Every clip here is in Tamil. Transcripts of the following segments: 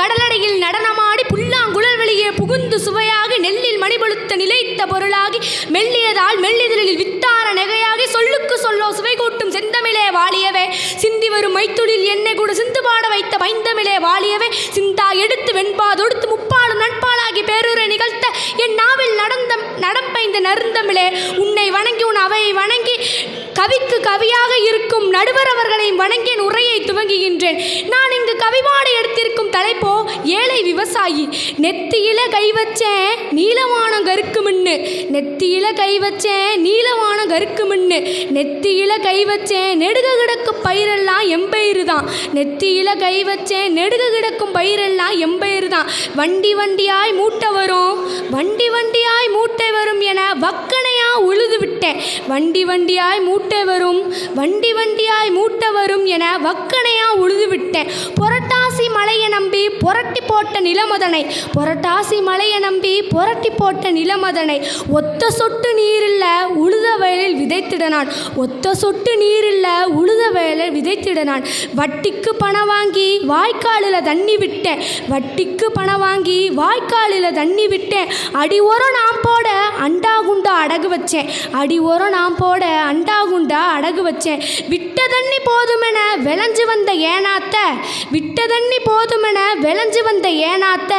கடலடையில் நடனமாடி புல்லாங்குழல் வெளியே புகுந்து சுவையாகி நெல்லில் மணிபொழுத்த நிலைத்த பொருளாகி மெல்லியதால் மெல்லிதழில் வித்தார நகையாகி சொல்லுக்கு சொல்லோ சுவை கூட்டும் செந்தமிழே வாழியவே சிந்தி வரும் மைத்துளில் என்னை கூட சிந்து பாட வைத்த பைந்தமிழே வாழியவே சிந்தா எடுத்து வெண்பா தொடுத்து முப்பாலும் நட்பாளாகி பேருரை நிகழ்த்த என் நாவில் நடந்த நடம்பைந்த நருந்தமிழே. உன்னை வணங்கி உன் அவையை வணங்கி கவிக்கு கவியாக இருக்கும் நடுவர் அவர்களையும் வணங்கியன் உரையை துவங்குகின்றேன். நான் இங்கு கவிபாட எடுத்திருக்கும் தலைப்போ விவசாயி நெத்தியில கை வச்சேன் நீலவான கருக்கு மின்னு நெத்தியில கை வச்சேன் நீலவான கருக்கு மின்னு நெத்தியில கை வச்சேன் நெடுக கிடக்கும் பயிரெல்லாம் எம்பயிறு தான் நெத்தியில கை வச்சேன் நெடுக கிடக்கும் பயிரெல்லாம் எம்பயிறு தான் வண்டி வண்டியாய் மூட்டை வரும் வண்டி வண்டியாய் மூட்டை வரும் என வக்கனையா உழுது விட்டேன் வண்டி வண்டியாய் மூட்டை வரும் வண்டி வண்டியாய் மூட்டை வரும் என வக்கனையா உழுது விட்டேன் புரட்டாசி மலையை நம்பி புரட்டி போட்ட நிலமதனை புரட்டாசி மலையை நம்பி புரட்டி போட்ட நிலமதனை ஒத்த சொட்டு நீரில்ல உழுத வயலில் விதைத்திடனான் ஒத்த சொட்டு நீரில்ல உழுத வயலில் விதைத்திடனான். வட்டிக்கு பணம் வாங்கி வாய்க்காலில் தண்ணி விட்டேன் வட்டிக்கு பணம் வாங்கி வாய்க்காலில் தண்ணி விட்டேன். அடி உரம் நான் போட அண்டா குண்டா அடகு வச்சேன் அடி உரம் நான் போட அண்டா குண்டா அழகு வச்சேன். விட்ட தண்ணி போதுமென விளைஞ்சு வந்த ஏனாத்த. விட்ட தண்ணி போதுமென விளைஞ்சு வந்த ஏனாத்த.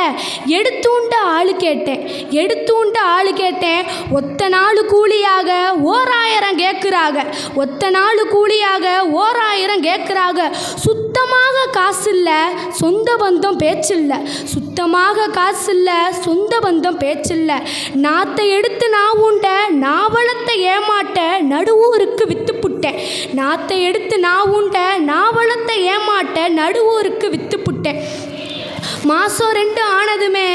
எடுத்துண்டு ஆளு கேட்டேன். எடுத்துண்டு ஆளு கேட்டேன். ஒத்த நாள் கூலியாக ஓராயிரம் கேட்குறாங்க ஒத்த நாள் கூலியாக ஓராயிரம் கேட்குறாங்க சுத்தமாக காசு இல்லை சொந்த பந்தம் பேச்சில்லை. சுத்தமாக காசு இல்லை சொந்த பந்தம் பேச்சில்லை. நாத்தை எடுத்து நான் உண்ட நாவலத்தை ஏமாட்ட நடுவூருக்கு வித்து புட்டேன் நாத்தை எடுத்து நான் உண்ட நாவலத்தை ஏமாட்ட நடுவோருக்கு வித்து புட்டேன் மாதம் ரெண்டு ஆனதுமே